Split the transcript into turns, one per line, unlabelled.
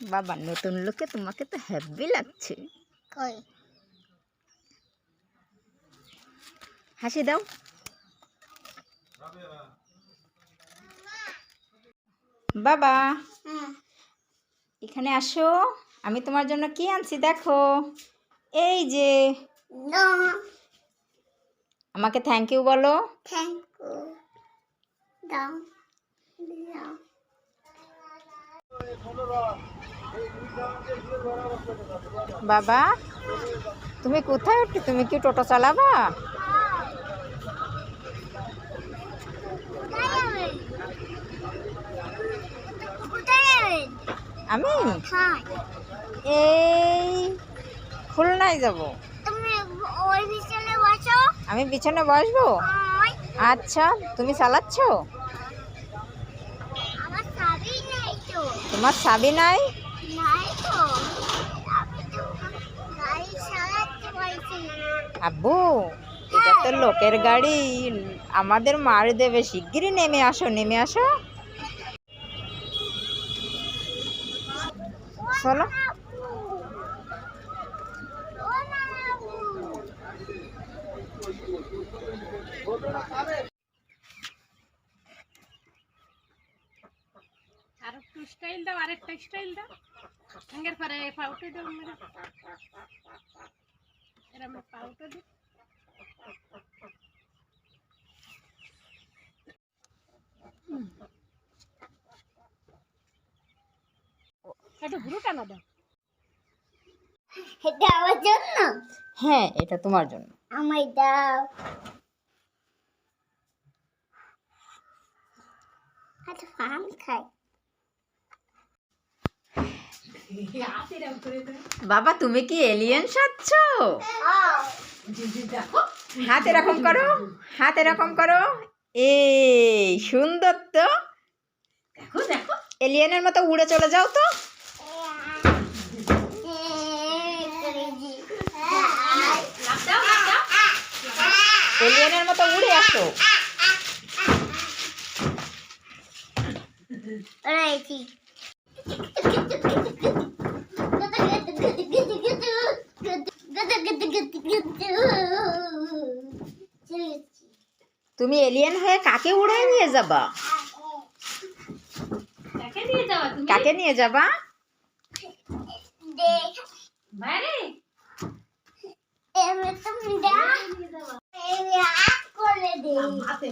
বাবা নতুন লোকে তোমাকে তো হ্যাপি লাগছে। হাসি দাও। বাবা এখানে আসো। আমি তোমার জন্য কি আনছি দেখো। এই যে আমাকে থ্যাংক ইউ বলো।
থ্যাংক ইউ দাও। দাও।
বাবা তুমি কোথায়? উঠি তুমি কি টোটো চালাবা? আমি?
হ্যাঁ
এই খুলনায় যাব।
তুমি ওই বিছানে বসো
আমি পিছনে বসবো? আচ্ছা তুমি চালাচ্ছ? তোমার চাবি নাই? আব্বু এটা তো লোকের গাড়ি। আমাদের মার দেবে। শিগগিরই নেমে আসো নেমে আসো। চলো
ও বাবু
আর একটু স্টাইল দাও আরেকটা স্টাইল দাও। সঙ্গের পরে পাউটা দাও মেরে এরম পাউটা দিই। একটু ঘুরু টানা দাও।
এটা আমার জন্য?
হ্যাঁ এটা তোমার জন্য।
আমায় দাও। আচ্ছা ফান খাই
বাবা তুমি কি এলিয়েন সাজছ? হাত এরকম করো হাত এরকম করো। এই সুন্দর তো।
দেখো দেখো।
এলিয়েনের মতো উড়ে চলে যাও তো। এলিয়েনের মতো উড়ে আসো। তুমি এলিয়েন হয়ে কাকে উড়ে নিয়ে যাবা
কাকে নিয়ে যাওয়া তুমি
কাকে নিয়ে যাবা
দেখ
বাইরে
এমনি তুমি দেখ এমনি হাত করে দে
হাতে